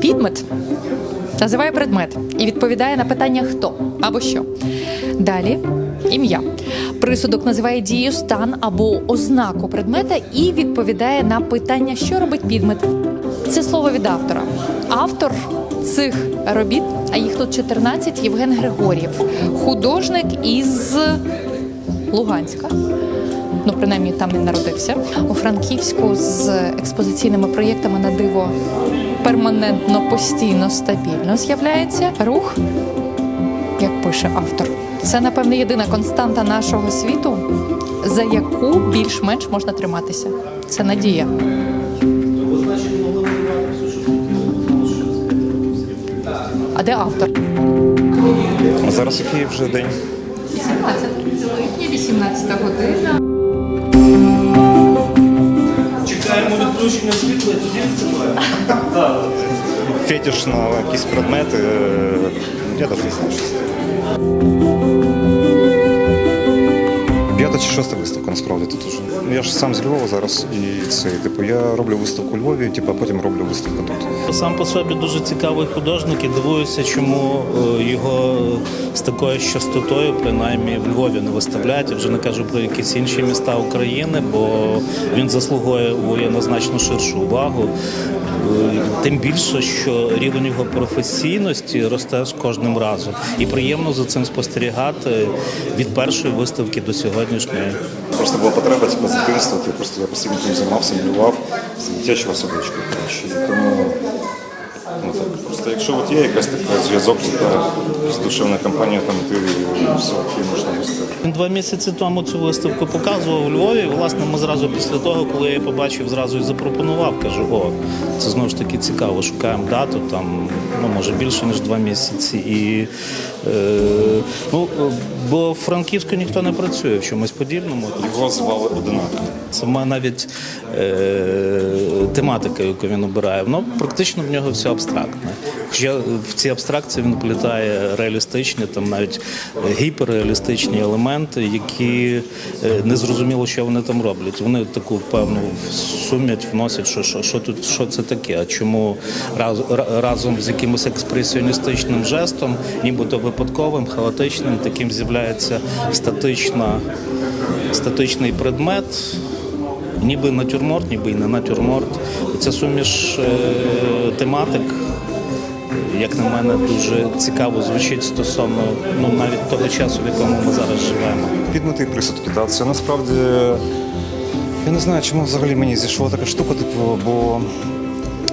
Підмет називає предмет і відповідає на питання хто або що. Далі ім'я. Присудок називає дію, стан або ознаку предмета і відповідає на питання, що робить підмет. Це слово від автора. Автор цих робіт, а їх тут 14, Євген Григорєв, художник із Луганська. Ну, принаймні там він народився. У Франківську з експозиційними проєктами на диво перманентно, постійно, стабільно з'являється рух, як пише автор. Це, напевне, єдина константа нашого світу, за яку більш-менш можна триматися. Це надія. А де автор? А зараз який вже день? 18 липня, 18 година. Чекаємо відключення світла, тоді відкриваємо. Фетиш на якісь предмети. е, Я навіть не знаю. що це. П'ята чи шоста виставка насправді тут уже. Ну, Я ж сам з Львова зараз і це, типу, я роблю виставку у Львові, типу, а потім роблю виставку тут. Сам по собі дуже цікавий художник і дивуюся, чому е, його з такою частотою, принаймні в Львові не виставляють. Я вже не кажу про якісь інші міста України, бо він заслуговує на значно ширшу увагу. Е, Тим більше, що рівень його професійності росте з кожним разом. І приємно за цим спостерігати від першої виставки до сьогоднішньої. Просто була потреба дитинства, ти просто я постійно цим займався, малював з дитячого садочку. Тому ну, так, просто якщо от є якась така зв'язок з душевною компанією, там ти все окей, можна виставити. Він два місяці тому цю виставку показував у Львові. Власне, ми зразу після того, коли я її побачив, зразу і запропонував. Кажу, о, це знову ж таки цікаво. Шукаємо дату, там ну може більше ніж два місяці. І е, ну бо в Франківську ніхто не працює в чомусь подібному. Його звали одинаково. Сама навіть е, тематика, яку він обирає, воно практично в нього все абстрактне. Хоча в цій абстракції він плітає реалістичні, там навіть гіперреалістичні елементи, які е, не зрозуміло, що вони там роблять. Вони таку певну сум'ять вносять, що, що, що тут що це таке, а чому раз, разом з якимось експресіоністичним жестом, нібито випадковим, хаотичним, таким з'являється статична статичний предмет, ніби натюрморт, ніби і не натюрморт. Ця суміш е, тематик, як на мене, дуже цікаво звучить стосовно ну, навіть того часу, в якому ми зараз живемо. Підмити присудки, так. Це насправді. Я не знаю, чому взагалі мені зійшла така штука, типу, бо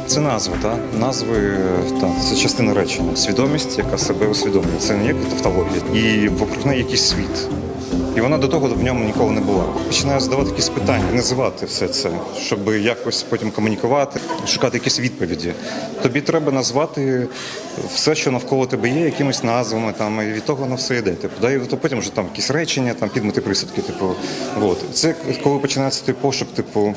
це назва, так? Назви так, це частина речення. Свідомість, яка себе усвідомлює. Це не як тавтологія. І вокруг неї якийсь світ. І вона до того в ньому ніколи не була. Починаю задавати якісь питання, називати все це, щоб якось потім комунікувати, шукати якісь відповіді. Тобі треба назвати все, що навколо тебе є, якимись назвами, там, і від того воно все йде. Типу, да, і то потім вже там якісь речення, там підмити присадки. Типу, от. Це коли починається той пошук, типу.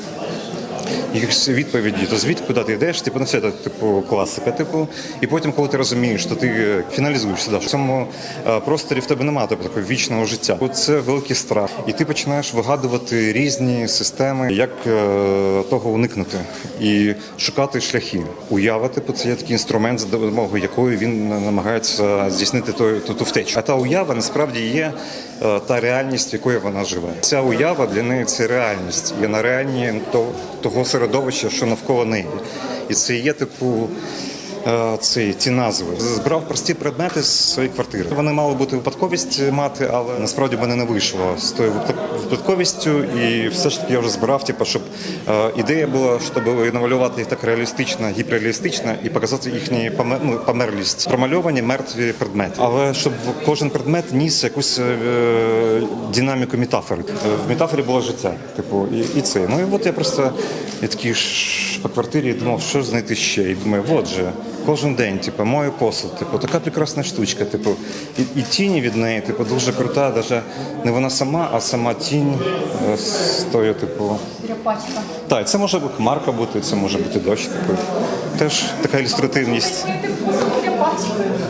Якісь відповіді, то звідки куди ти йдеш, типу, ну все це типу класика, типу. І потім, коли ти розумієш, що ти е, фіналізуєшся, да, в цьому е, просторі в тебе немає типу, такого вічного життя. Це великий страх. І ти починаєш вигадувати різні системи, як е, того уникнути і шукати шляхи. Уява, типу, це є такий інструмент, за допомогою якої він намагається здійснити ту, ту, ту втечу. А та уява насправді є е, та реальність, якою вона живе. Ця уява для неї це реальність. Є на реальні то, того середовища, що навколо неї. І це є типу. Е, Ці назви збирав прості предмети з своєї квартири. Вони мали бути випадковість мати, але насправді мене не вийшло з тою випадковістю. І все ж таки я вже збирав, типу, щоб е, ідея була, щоб намалювати їх так реалістично, гіперреалістично і показати помер, ну, померлість. Промальовані мертві предмети. Але щоб кожен предмет ніс якусь е, динаміку метафори. В метафорі було життя. Типу, і, і це. Ну і от я просто я такий по квартирі думав, що знайти ще. І думаю, от же. Кожен день, типу, мою посуд, типу, така прекрасна штучка, типу, і, і тіні від неї, типу, дуже крута, навіть не вона сама, а сама тінь е, з тою, типу. Тряпачка. Так, це може бути хмарка бути, це може бути дощ. Типу. Теж така ілюстративність.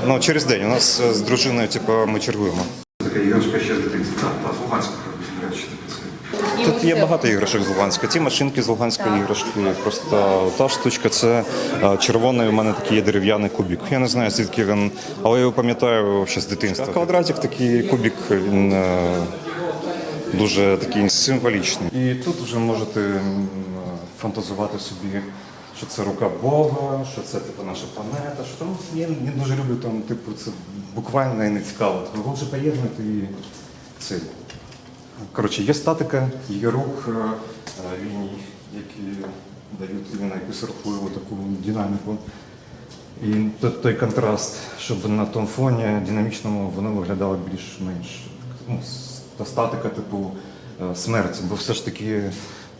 Ну, через день. У нас е, з дружиною, типу, ми чергуємо. Така іграшка ще з дитинства. Так, так, Луганська, до речі, Тут є багато іграшок з Луганська. Ті машинки з Луганська іграшки. Просто та штучка це е, червоний. У мене такий є дерев'яний кубик. Я не знаю звідки він, але я його пам'ятаю ще з дитинства. Квадратик такий кубик. Він е, дуже такий символічний. І тут вже можете фантазувати собі. Що це рука Бога, що це типу наша планета, що там я не дуже люблю там, типу, це буквально і не цікаво. Тобто лучше поєднати і це. Коротше, є статика, є рух е, е, ліній, які дають на якусь рухливу таку динаміку. І той, контраст, щоб на тому фоні динамічному воно виглядало більш-менш ну, та статика, типу е, смерті. Бо все ж таки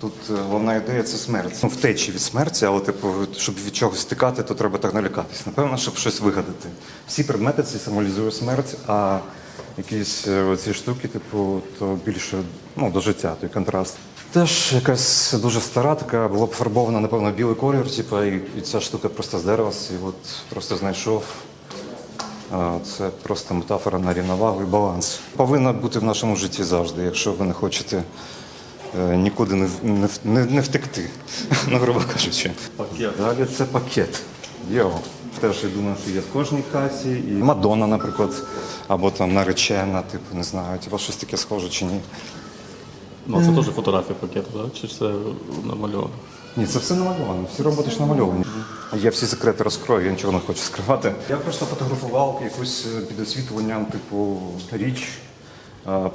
тут е, головна ідея це смерть. Ну, втечі від смерті, але типу, щоб від чогось тікати, то треба так налякатись. Напевно, щоб щось вигадати. Всі предмети це символізують смерть, а якісь е, ці штуки, типу, то більше ну, до життя, той контраст. Теж якась дуже стара, така була б фарбована, напевно, білий колір, типу, і, і ця штука просто здерлась, і от просто знайшов. Це просто метафора на рівновагу і баланс. Повинна бути в нашому житті завжди, якщо ви не хочете е, нікуди не, не, не, не втекти, ну, грубо кажучи. Пакет. Далі це пакет. Йо. Теж я думаю, що є в кожній касі. І Мадонна, наприклад, або там наречена, типу, не знаю, типу, щось таке схоже чи ні. Ну, це теж фотографія пакету, так? Чи це намальовано? Ні, це все намальовано, всі роботи ж намальовані. Я всі секрети розкрою, я нічого не хочу скривати. Я просто фотографував якусь е, під освітленням, типу, річ.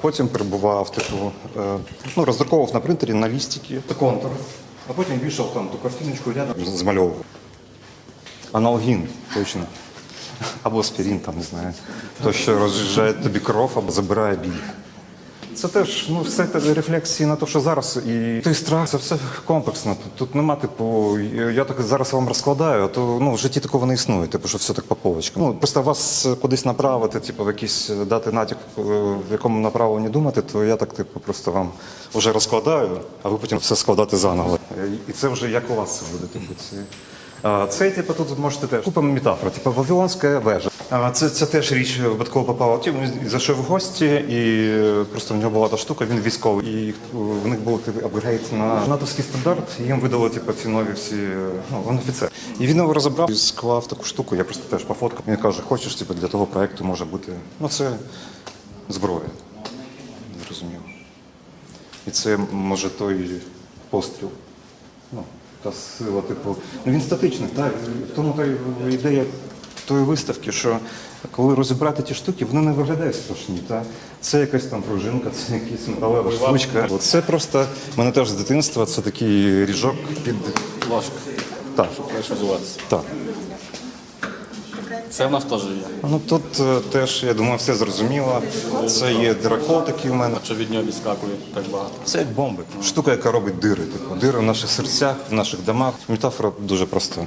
Потім перебував, типу, е, ну, роздруковував на принтері на лістики контур. А потім вішав там ту картиночку рядом змальовував. Аналгін, точно. Або аспірин, там, не знаю. То, що розжижає тобі кров або забирає біль. Це теж ну все це рефлексії на те, що зараз і той страх, це все комплексно. Тут, нема, типу, я так зараз вам розкладаю, а то ну в житті такого не існує, типу, що все так по полочкам. Ну просто вас кудись направити, типу, в якийсь дати натяк, е, в якому направленні думати, то я так, типу, просто вам вже розкладаю, а ви потім все складати заново. Е, І це вже як у вас буде, типу, це. Це, типу, тут можете теж купа метафор, типу Вавилонська вежа. Це, це теж річ випадково попала. Ті, Він зайшов в гості, і е, просто в нього була та штука, він військовий. І е, в них був типу, апгрейд на натовський стандарт, і їм видали типу, ці нові всі, ну, він офіцер. І він його розібрав і склав таку штуку, я просто теж пофоткав. Він каже, хочеш, типу, для того проекту може бути. Ну, це зброя. Зрозуміло. І це може той постріл. Ну, та сила, типу. Ну він статичний, так. В тому та й ідея тої виставки, що коли розібрати ті штуки, вони не виглядають страшні. Та? Це якась там пружинка, це якась металева штучка. Це просто в мене теж з дитинства це такий ріжок під. Ложка. Так, так. Це в нас теж є. Ну тут е, теж, я думаю, все зрозуміло. Це є дракол такий в мене. Що від нього відскакує так багато. Це як бомби. Штука, яка робить дири. Типу. Дири в наших серцях, в наших домах. Метафора дуже проста.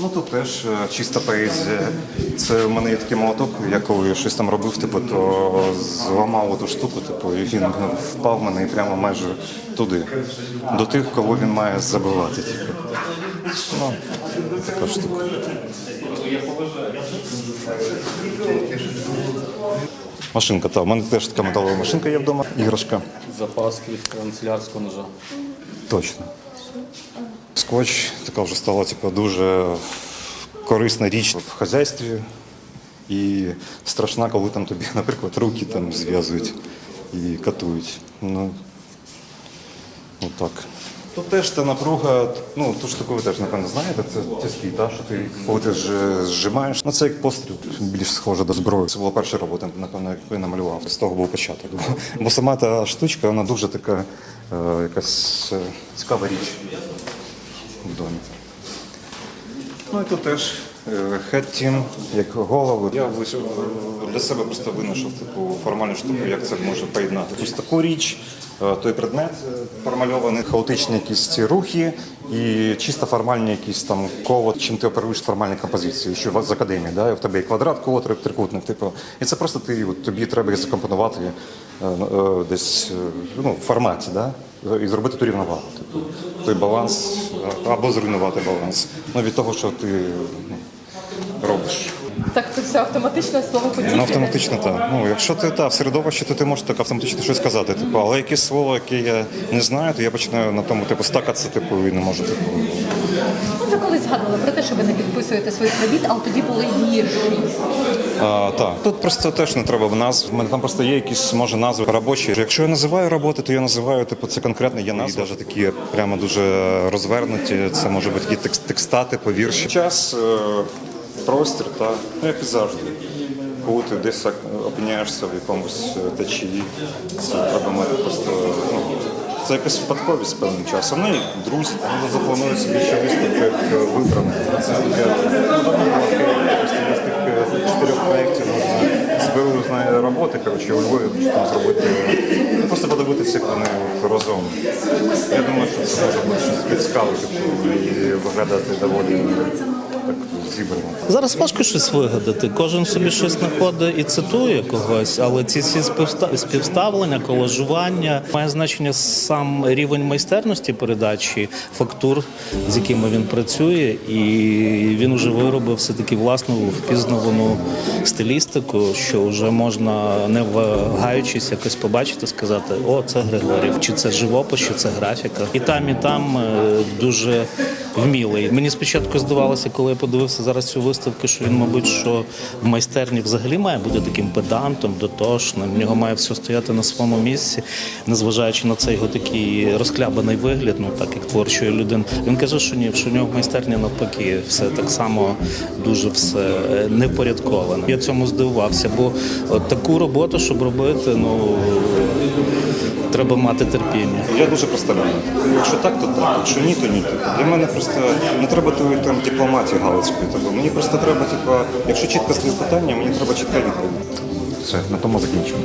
Ну тут теж е, чиста поезія. Це в мене є такий молоток. Я коли щось там робив, типу, то зламав ту штуку, типу, і він впав в мене і прямо майже туди. До тих, кого він має забивати. Типу. Ну, така штука. Машинка, так. У мене теж така металова машинка є вдома. Іграшка. Запас від канцелярського ножа. Точно. Скотч така вже стала типу, дуже корисна річ в хазяйстві. І страшна, коли там тобі, наприклад, руки там зв'язують і катують. Ну, отак. Тут теж та напруга, ну ту штуку ви теж напевно знаєте, це тяжкі, та, що ти коли ти зжимаєш. Ну це як постріл, більш схоже до зброї. Це була перша робота, напевно, яку я намалював. З того був початок. Бо сама та штучка, вона дуже така е, якась е, цікава річ в домі. Ну і тут теж хеттім, як голови. Я для себе просто винайшов таку формальну штуку, як це може поєднати. Ось таку річ, е, той предмет е, промальований, хаотичні якісь ці рухи і чисто формальні якісь там коло, чим ти оперуєш формальні композиції, що з академії, да? і в тебе є квадрат, коло, трикутник. Типу. І це просто ти, от, тобі треба закомпонувати е, е, десь е, ну, в форматі, да? І зробити ту рівновагу. Типу, той баланс, або зруйнувати баланс. Ну, від того, що ти ну, робиш. Так, це все автоматично слово подібне. Ну, автоматично так. Ну, якщо ти та, в середовищі, то ти можеш так автоматично щось сказати. Типу, але якесь слово, яке я не знаю, то я починаю на тому, типу, стакатися, типу, і не можу. Типу. Ви колись згадували про те, що ви не підписуєте своїх робіт, але тоді були вірші. А, так. Тут просто теж не треба назв. У мене там просто є якісь, може, назви робочі. Якщо я називаю роботи, то я називаю, типу, це конкретно є назви. І навіть такі прямо дуже розвернуті. Це може бути такі текст, текста, типу. Час, е, простір, та, ну, як і завжди. Коли ти десь опиняєшся в якомусь е, течії, це треба мати просто. Ну, це якась випадковість певним часом. Ну і друзі, вони запланують собі ще виставки як е, вибраних. Це таке з тих е, чотирьох проєктів зберу знає роботи, коротше, у Львові там зробити. Ну, просто подивитися, як вони разом. Я думаю, що це може бути щось цікаве, і виглядати доволі зібрано. Зараз важко щось вигадати. Кожен собі щось знаходить і цитує когось, але ці всі співста- співставлення, колажування має значення сам рівень майстерності передачі фактур, з якими він працює, і він вже виробив все таки власну впізнавану стилістику, що вже можна не вагаючись якось побачити, сказати: о, це Григорів, чи це живопис, чи це графіка. І там, і там е, дуже вмілий. Мені спочатку здавалося, коли я подивився зараз цю виставку, що він, мабуть, що в майстерні взагалі має бути таким педантом, дотошним. В нього має все стояти на своєму місці, незважаючи на цей його такий розхлябаний вигляд, ну так як творчої людини. Він каже, що ні, що в нього в майстерні навпаки все так само дуже все е, невпорядковано. Я цьому здивувався, бо от таку роботу, щоб робити, ну треба мати терпіння. Я дуже проста людина. Якщо так, то так. Якщо ні, то ні. Для мене просто не треба тої там дипломатії галицької. Тобто мені просто треба, типу, якщо чітко стоїть питання, мені треба чітка відповідь. Все, на тому закінчимо.